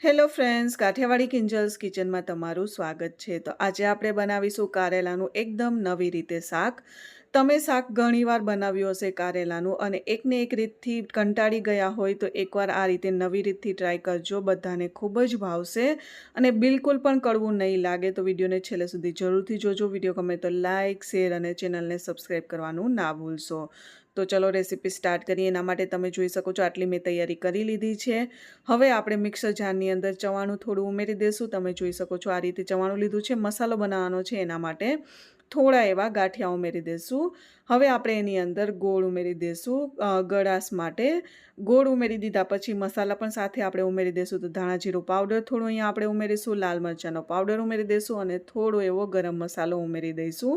Hello friends, Kathiawadi કિંજલ્સ કિચનમાં તમારું સ્વાગત છે. તો આજે આપણે બનાવીશું કારેલાનું એકદમ નવી રીતે શાક. તમે શાક ઘણીવાર બનાવ્યું હશે કારેલાનું અને એકને એક રીતથી કંટાળી ગયા હોય તો એકવાર આ રીતે નવી રીતથી ટ્રાય કરજો. બધાને ખૂબ જ ભાવશે અને બિલકુલ પણ કડવું નહીં લાગે તો વિડીયોને છેલ્લે સુધી જરૂરથી જોજો. વીડિયો ગમે તો લાઇક શેર અને ચેનલને સબસ્ક્રાઈબ કરવાનું ના ભૂલશો. તો ચલો રેસીપી સ્ટાર્ટ કરીએ. એના માટે તમે જોઈ શકો છો આટલી મેં તૈયારી કરી લીધી છે. હવે આપણે મિક્સર જારની અંદર ચવાણું થોડું ઉમેરી દઈશું તમે જોઈ શકો છો આ રીતે ચવાણું લીધું છે. મસાલો બનાવવાનો છે એના માટે. થોડા એવા ગાંઠિયા ઉમેરી દઈશું હવે આપણે એની અંદર ગોળ ઉમેરી દઈશું ગળાશ માટે ગોળ ઉમેરી દીધા પછી મસાલા પણ સાથે આપણે ઉમેરી દઈશું તો ધાણા જીરું પાવડર થોડું અહીંયા આપણે ઉમેરીશું, લાલ મરચાંનો પાવડર ઉમેરી દઈશું અને થોડો એવો ગરમ મસાલો ઉમેરી દઈશું.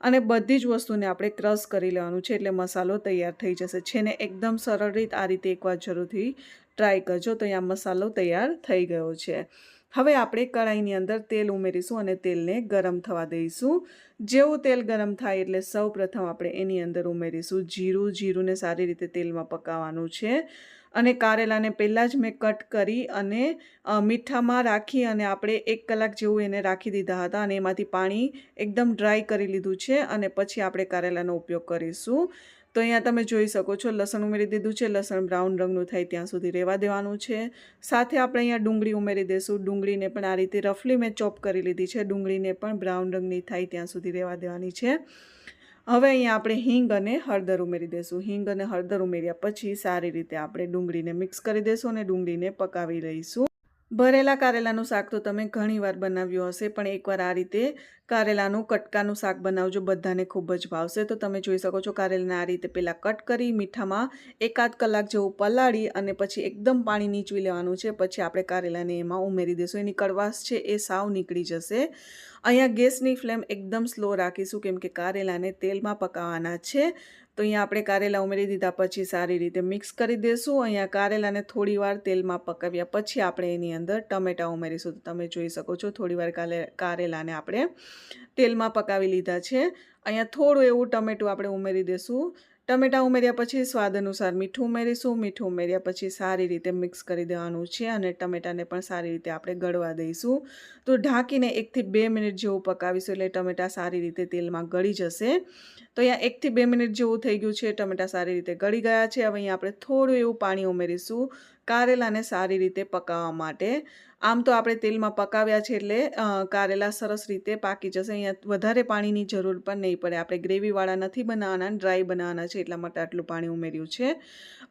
અને બધી જ વસ્તુને આપણે ક્રશ કરી લેવાનું છે એટલે મસાલો તૈયાર થઈ જશે. છે ને એકદમ સરળ રીત આ રીતે એકવાર જરૂરથી ટ્રાય કરજો. તો અહીંયા મસાલો તૈયાર થઈ ગયો છે. હવે આપણે કઢાઈની અંદર તેલ ઉમેરીશું અને તેલને ગરમ થવા દઈશું. જેવું તેલ ગરમ થાય એટલે સૌ આપણે એની અંદર ઉમેરીશું. જીરું, જીરુંને સારી રીતે તેલમાં પકાવવાનું છે. અને કારેલાને પહેલાં જ મેં કટ કરી અને મીઠામાં રાખી અને આપણે એક કલાક જેવું એને રાખી દીધા હતા અને એમાંથી પાણી એકદમ ડ્રાય કરી લીધું છે અને પછી આપણે કારેલાનો ઉપયોગ કરીશું. તો અહીંયા તમે જોઈ શકો છો લસણ ઉમેરી દીધું છે, લસણ બ્રાઉન રંગનું થાય ત્યાં સુધી રહેવા દેવાનું છે. સાથે આપણે અહીંયા ડુંગળી ઉમેરી દઈશું ડુંગળીને પણ આ રીતે રફલી મેં ચોપ કરી લીધી છે. ડુંગળીને પણ બ્રાઉન રંગની થાય ત્યાં સુધી રહેવા દેવાની છે. હવે અહીંયા આપણે હિંગ અને હળદર ઉમેરી દઈશું હિંગ અને હળદર ઉમેર્યા પછી સારી રીતે આપણે ડુંગળીને મિક્સ કરી દઈશું અને ડુંગળીને પકાવી લઈશું. ભરેલા કારેલાનું શાક તો તમે ઘણીવાર બનાવ્યું હશે, પણ એકવાર આ રીતે કારેલાનું કટકાનું શાક બનાવજો, બધાને ખૂબ જ ભાવશે. તો તમે જોઈ શકો છો કારેલાને આ રીતે પહેલાં કટ કરી મીઠામાં એકાદ કલાક જેવું પલાળી અને પછી એકદમ પાણી નીચવી લેવાનું છે. પછી આપણે કારેલાને એમાં ઉમેરી દઈશું એની કડવાશ છે એ સાવ નીકળી જશે. અહીંયા ગેસની ફ્લેમ એકદમ સ્લો રાખીશું, કેમ કે કારેલાને તેલમાં પકાવવાના છે. તો અહીંયા આપણે કારેલા ઉમેરી દીધા, પછી સારી રીતે મિક્સ કરી દઈશું અહીંયા કારેલાને થોડી વાર તેલમાં પકાવ્યા પછી આપણે એની અંદર ટમેટાં ઉમેરીશું. તો તમે જોઈ શકો છો થોડી વાર કારેલાને આપણે તેલમાં પકાવી લીધા છે. અહીંયા થોડું એવું ટમેટું આપણે ઉમેરી દઈશું ટમેટા ઉમેર્યા પછી સ્વાદ અનુસાર મીઠું ઉમેરીશું. મીઠું ઉમેર્યા પછી સારી રીતે મિક્સ કરી દેવાનું છે અને ટમેટાને પણ સારી રીતે આપણે ગળવા દઈશું. તો ઢાંકીને એકથી બે મિનિટ જેવું પકાવીશું એટલે ટમેટા સારી રીતે તેલમાં ગળી જશે. તો અહીંયા એકથી બે મિનિટ જેવું થઈ ગયું છે. ટમેટા સારી રીતે ગળી ગયા છે. હવે અહીંયા આપણે થોડું એવું પાણી ઉમેરીશું કારેલાને સારી રીતે પકાવવા માટે. આમ તો આપણે તેલમાં પકાવ્યા છે એટલે કારેલા સરસ રીતે પાકી જશે. અહીંયા વધારે પાણીની જરૂર પણ નહીં પડે. આપણે ગ્રેવીવાળા નથી બનાવવાના ડ્રાય બનાવવાના છે એટલા માટે આટલું પાણી ઉમેર્યું છે.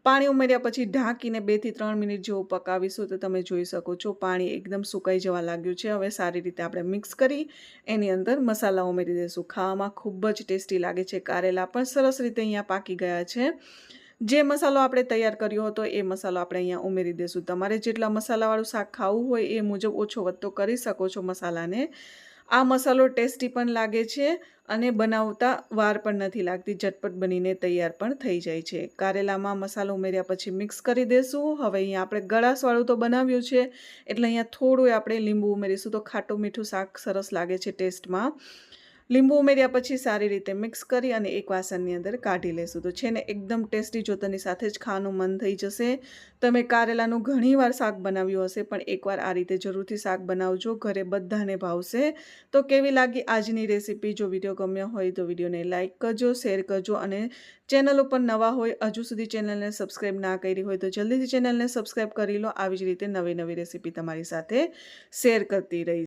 પાણી ઉમેર્યા પછી ઢાંકીને બેથી ત્રણ મિનિટ જેવું પકાવીશું તો તમે જોઈ શકો છો પાણી એકદમ સુકાઈ જવા લાગ્યું છે. હવે સારી રીતે આપણે મિક્સ કરી એની અંદર મસાલા ઉમેરી દઈશું. ખાવામાં ખૂબ જ ટેસ્ટી લાગે છે. કારેલા પણ સરસ રીતે અહીંયા પાકી ગયા છે. જે મસાલો આપણે તૈયાર કર્યો હતો એ મસાલો આપણે અહીંયા ઉમેરી દઈશું. તમારે જેટલા મસાલાવાળું શાક ખાવું હોય એ મુજબ ઓછો વધતો કરી શકો છો મસાલાને. આ મસાલો ટેસ્ટી પણ લાગે છે અને બનાવતા વાર પણ નથી લાગતી. ઝટપટ બનીને તૈયાર પણ થઈ જાય છે. કારેલામાં મસાલો ઉમેર્યા પછી મિક્સ કરી દઈશું હવે અહીંયા આપણે ગળાસવાળું તો બનાવ્યું છે, એટલે અહીંયા થોડું આપણે લીંબુ ઉમેરીશું તો ખાટું મીઠું શાક સરસ લાગે છે ટેસ્ટમાં. લીંબુ ઉમેર્યા પછી સારી રીતે મિક્સ કરી અને એક વાસણની અંદર કાઢી લેશું. તો છે ને, એકદમ ટેસ્ટી જોતાની સાથે જ ખાવાનું મન થઈ જશે. તમે કારેલાનું ઘણીવાર શાક બનાવ્યું હશે, પણ એકવાર આ રીતે જરૂરથી શાક બનાવજો. ઘરે બધાને ભાવશે. તો કેવી લાગી આજની રેસીપી? જો વીડિયો ગમ્યો હોય તો વિડીયોને લાઇક કરજો, શેર કરજો અને ચેનલ ઉપર નવા હોય, હજુ સુધી ચેનલને સબસ્ક્રાઈબ ના કરી હોય તો જલ્દીથી ચેનલને સબસ્ક્રાઈબ કરી લો. આવી જ રીતે નવી નવી રેસીપી તમારી સાથે શેર કરતી રહી